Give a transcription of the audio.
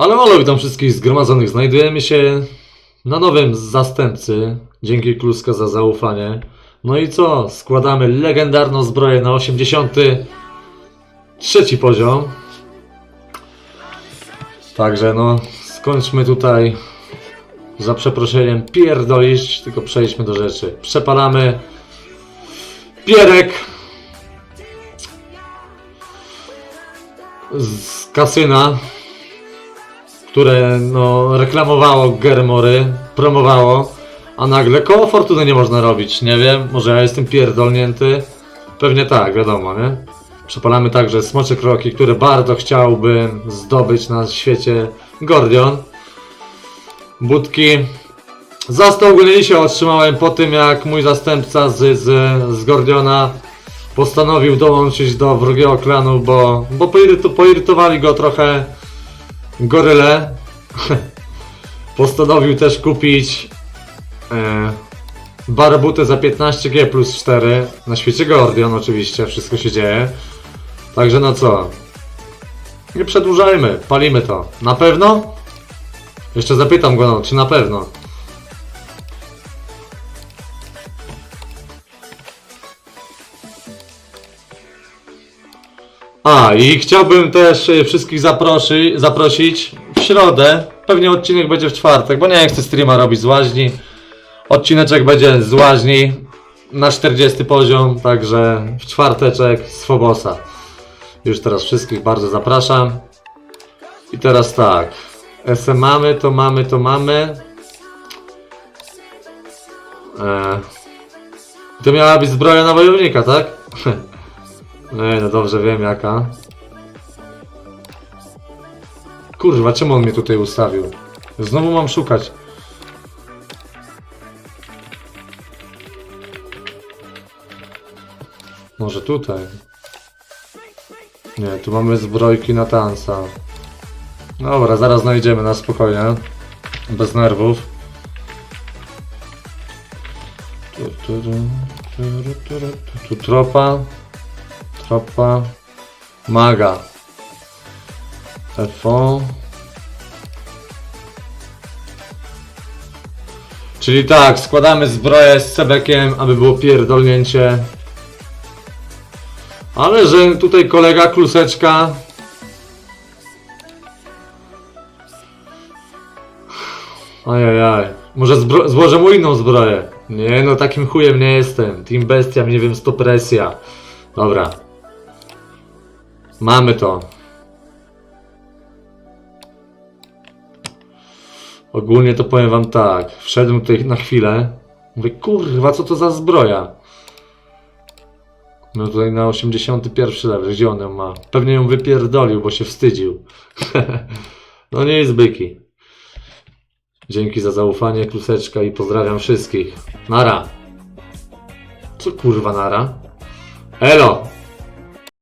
Ale halo, witam wszystkich zgromadzonych. Znajdujemy się na nowym zastępcy. Dzięki Kluska za zaufanie. No i co? Składamy legendarną zbroję na 83 poziom. Także no, skończmy tutaj za przeproszeniem pierdolić, tylko przejdźmy do rzeczy. Przepalamy pierek z kasyna które no, reklamowało Germory, promowało, a nagle koło fortuny nie można robić. Nie wiem, może ja jestem pierdolnięty. Pewnie tak, wiadomo, nie? Przepalamy także smocze kroki, które bardzo chciałbym zdobyć na świecie Gordion. Budki. Został ogólnie się otrzymałem po tym, jak mój zastępca z, z, z Gordiona postanowił dołączyć do wrogiego klanu, bo, bo poirytu, poirytowali go trochę goryle. Postanowił też kupić e, barabutę za 15G plus 4 na świecie Gordion oczywiście, wszystko się dzieje. Także no co? Nie przedłużajmy, palimy to. Na pewno? Jeszcze zapytam go, no, czy na pewno? A, i chciałbym też y, wszystkich zaprosi, zaprosić w środę. Pewnie odcinek będzie w czwartek, bo nie chcę streama robić z łaźni. Odcineczek będzie z łaźni na 40 poziom, także w czwarteczek z Fobosa. Już teraz wszystkich bardzo zapraszam. I teraz tak. SM mamy, to mamy, to mamy. Eee. To miała być zbroja na wojownika, tak? Ej, no dobrze wiem jaka. Kurwa, czemu on mnie tutaj ustawił? Znowu mam szukać. Może tutaj? Nie, tu mamy zbrojki na tansa. Dobra, zaraz znajdziemy na spokojnie. Bez nerwów. Tu, tu, tu, tu, tu, tu, tu, tu tropa. Tropa. Maga. FO. Czyli tak, składamy zbroję z Cebekiem, aby było pierdolnięcie. Ale że tutaj kolega Kluseczka... Ajajaj. Może złożę mu inną zbroję. Nie no, takim chujem nie jestem. Team Bestia, nie wiem, to presja. Dobra. Mamy to. Ogólnie to powiem wam tak. Wszedłem tutaj na chwilę. Mówię, kurwa, co to za zbroja? No tutaj na 81 level. Gdzie on ją ma? Pewnie ją wypierdolił, bo się wstydził. no nie jest byki. Dzięki za zaufanie, kluseczka i pozdrawiam wszystkich. Nara. Co kurwa nara? Elo!